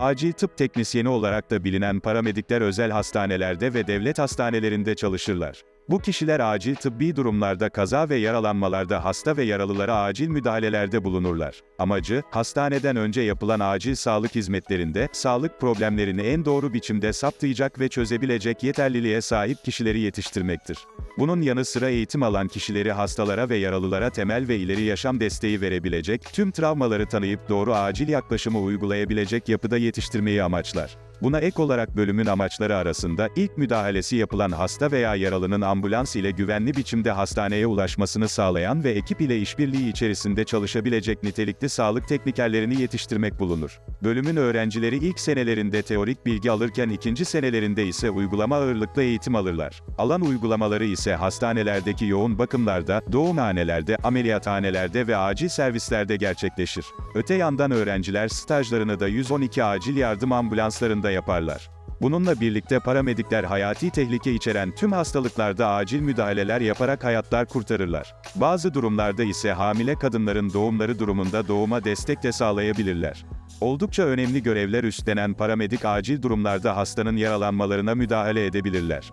Acil tıp teknisyeni olarak da bilinen paramedikler özel hastanelerde ve devlet hastanelerinde çalışırlar. Bu kişiler acil tıbbi durumlarda kaza ve yaralanmalarda hasta ve yaralılara acil müdahalelerde bulunurlar. Amacı, hastaneden önce yapılan acil sağlık hizmetlerinde, sağlık problemlerini en doğru biçimde saptayacak ve çözebilecek yeterliliğe sahip kişileri yetiştirmektir. Bunun yanı sıra eğitim alan kişileri hastalara ve yaralılara temel ve ileri yaşam desteği verebilecek, tüm travmaları tanıyıp doğru acil yaklaşımı uygulayabilecek yapıda yetiştirmeyi amaçlar. Buna ek olarak bölümün amaçları arasında ilk müdahalesi yapılan hasta veya yaralının ambulans ile güvenli biçimde hastaneye ulaşmasını sağlayan ve ekip ile işbirliği içerisinde çalışabilecek nitelikli sağlık teknikerlerini yetiştirmek bulunur. Bölümün öğrencileri ilk senelerinde teorik bilgi alırken ikinci senelerinde ise uygulama ağırlıklı eğitim alırlar. Alan uygulamaları ise hastanelerdeki yoğun bakımlarda, doğumhanelerde, ameliyathanelerde ve acil servislerde gerçekleşir. Öte yandan öğrenciler stajlarını da 112 acil yardım ambulanslarında yaparlar. Bununla birlikte paramedikler hayati tehlike içeren tüm hastalıklarda acil müdahaleler yaparak hayatlar kurtarırlar. Bazı durumlarda ise hamile kadınların doğumları durumunda doğuma destek de sağlayabilirler. Oldukça önemli görevler üstlenen paramedik acil durumlarda hastanın yaralanmalarına müdahale edebilirler.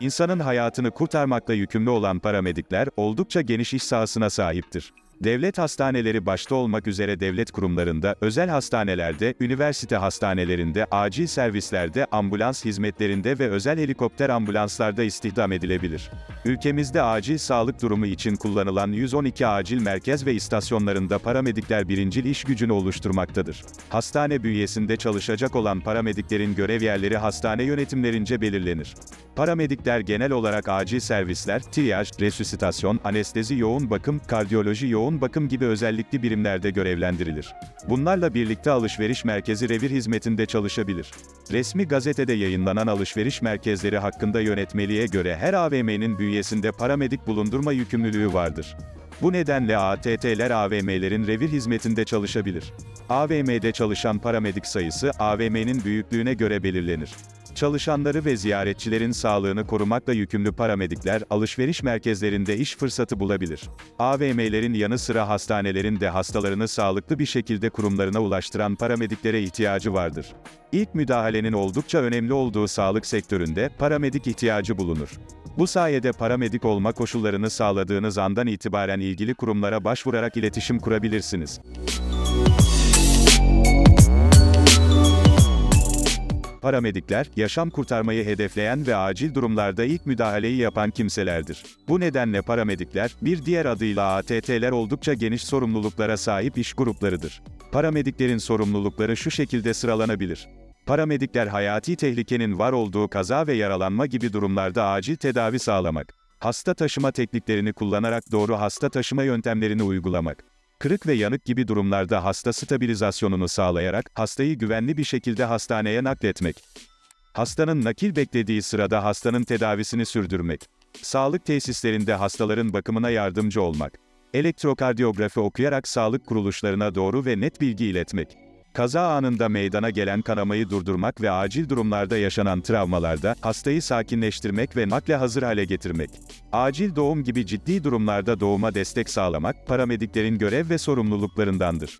İnsanın hayatını kurtarmakla yükümlü olan paramedikler oldukça geniş iş sahasına sahiptir. Devlet hastaneleri başta olmak üzere devlet kurumlarında, özel hastanelerde, üniversite hastanelerinde, acil servislerde, ambulans hizmetlerinde ve özel helikopter ambulanslarda istihdam edilebilir. Ülkemizde acil sağlık durumu için kullanılan 112 acil merkez ve istasyonlarında paramedikler birincil iş gücünü oluşturmaktadır. Hastane bünyesinde çalışacak olan paramediklerin görev yerleri hastane yönetimlerince belirlenir. Paramedikler genel olarak acil servisler, triyaj, resüsitasyon, anestezi yoğun bakım, kardiyoloji yoğun bakım gibi özellikli birimlerde görevlendirilir. Bunlarla birlikte alışveriş merkezi revir hizmetinde çalışabilir. Resmi gazetede yayınlanan alışveriş merkezleri hakkında yönetmeliğe göre her AVM'nin bünyesinde paramedik bulundurma yükümlülüğü vardır. Bu nedenle ATT'ler AVM'lerin revir hizmetinde çalışabilir. AVM'de çalışan paramedik sayısı AVM'nin büyüklüğüne göre belirlenir. Çalışanları ve ziyaretçilerin sağlığını korumakla yükümlü paramedikler, alışveriş merkezlerinde iş fırsatı bulabilir. AVM'lerin yanı sıra hastanelerin de hastalarını sağlıklı bir şekilde kurumlarına ulaştıran paramediklere ihtiyacı vardır. İlk müdahalenin oldukça önemli olduğu sağlık sektöründe paramedik ihtiyacı bulunur. Bu sayede paramedik olma koşullarını sağladığınız andan itibaren ilgili kurumlara başvurarak iletişim kurabilirsiniz. Paramedikler, yaşam kurtarmayı hedefleyen ve acil durumlarda ilk müdahaleyi yapan kimselerdir. Bu nedenle paramedikler, bir diğer adıyla ATT'ler oldukça geniş sorumluluklara sahip iş gruplarıdır. Paramediklerin sorumlulukları şu şekilde sıralanabilir. Paramedikler hayati tehlikenin var olduğu kaza ve yaralanma gibi durumlarda acil tedavi sağlamak. Hasta taşıma tekniklerini kullanarak doğru hasta taşıma yöntemlerini uygulamak. Kırık ve yanık gibi durumlarda hasta stabilizasyonunu sağlayarak hastayı güvenli bir şekilde hastaneye nakletmek. Hastanın nakil beklediği sırada hastanın tedavisini sürdürmek. Sağlık tesislerinde hastaların bakımına yardımcı olmak. Elektrokardiyografi okuyarak sağlık kuruluşlarına doğru ve net bilgi iletmek. Kaza anında meydana gelen kanamayı durdurmak ve acil durumlarda yaşanan travmalarda hastayı sakinleştirmek ve nakle hazır hale getirmek. Acil doğum gibi ciddi durumlarda doğuma destek sağlamak paramediklerin görev ve sorumluluklarındandır.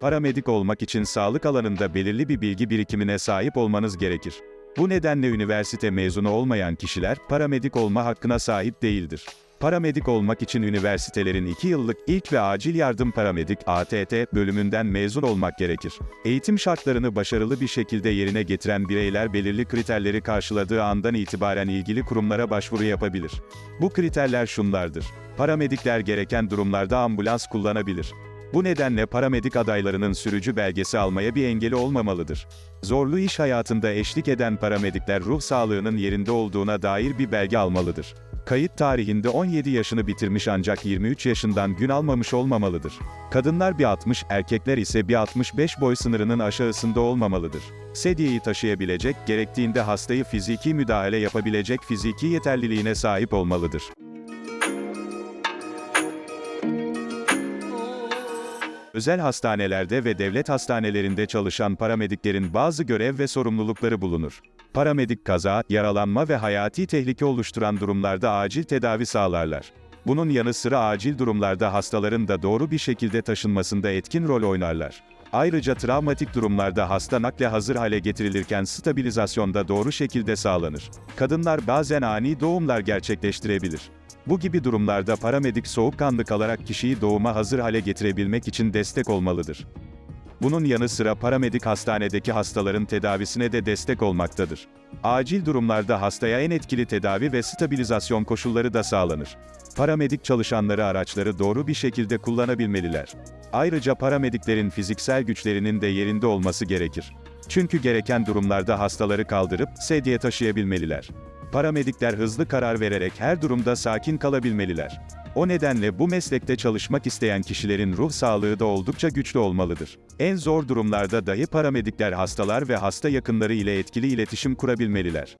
Paramedik olmak için sağlık alanında belirli bir bilgi birikimine sahip olmanız gerekir. Bu nedenle üniversite mezunu olmayan kişiler paramedik olma hakkına sahip değildir. Paramedik olmak için üniversitelerin 2 yıllık ilk ve acil yardım paramedik ATT bölümünden mezun olmak gerekir. Eğitim şartlarını başarılı bir şekilde yerine getiren bireyler belirli kriterleri karşıladığı andan itibaren ilgili kurumlara başvuru yapabilir. Bu kriterler şunlardır. Paramedikler gereken durumlarda ambulans kullanabilir. Bu nedenle paramedik adaylarının sürücü belgesi almaya bir engeli olmamalıdır. Zorlu iş hayatında eşlik eden paramedikler ruh sağlığının yerinde olduğuna dair bir belge almalıdır. Kayıt tarihinde 17 yaşını bitirmiş ancak 23 yaşından gün almamış olmamalıdır. Kadınlar bir 60, erkekler ise bir 65 boy sınırının aşağısında olmamalıdır. Sedyeyi taşıyabilecek, gerektiğinde hastayı fiziki müdahale yapabilecek fiziki yeterliliğine sahip olmalıdır. Özel hastanelerde ve devlet hastanelerinde çalışan paramediklerin bazı görev ve sorumlulukları bulunur. Paramedik kaza, yaralanma ve hayati tehlike oluşturan durumlarda acil tedavi sağlarlar. Bunun yanı sıra acil durumlarda hastaların da doğru bir şekilde taşınmasında etkin rol oynarlar. Ayrıca travmatik durumlarda hasta nakle hazır hale getirilirken stabilizasyonda doğru şekilde sağlanır. Kadınlar bazen ani doğumlar gerçekleştirebilir. Bu gibi durumlarda paramedik soğukkanlı kalarak kişiyi doğuma hazır hale getirebilmek için destek olmalıdır. Bunun yanı sıra paramedik hastanedeki hastaların tedavisine de destek olmaktadır. Acil durumlarda hastaya en etkili tedavi ve stabilizasyon koşulları da sağlanır. Paramedik çalışanları araçları doğru bir şekilde kullanabilmeliler. Ayrıca paramediklerin fiziksel güçlerinin de yerinde olması gerekir. Çünkü gereken durumlarda hastaları kaldırıp sedyeye taşıyabilmeliler. Paramedikler hızlı karar vererek her durumda sakin kalabilmeliler. O nedenle bu meslekte çalışmak isteyen kişilerin ruh sağlığı da oldukça güçlü olmalıdır. En zor durumlarda dahi paramedikler hastalar ve hasta yakınları ile etkili iletişim kurabilmeliler.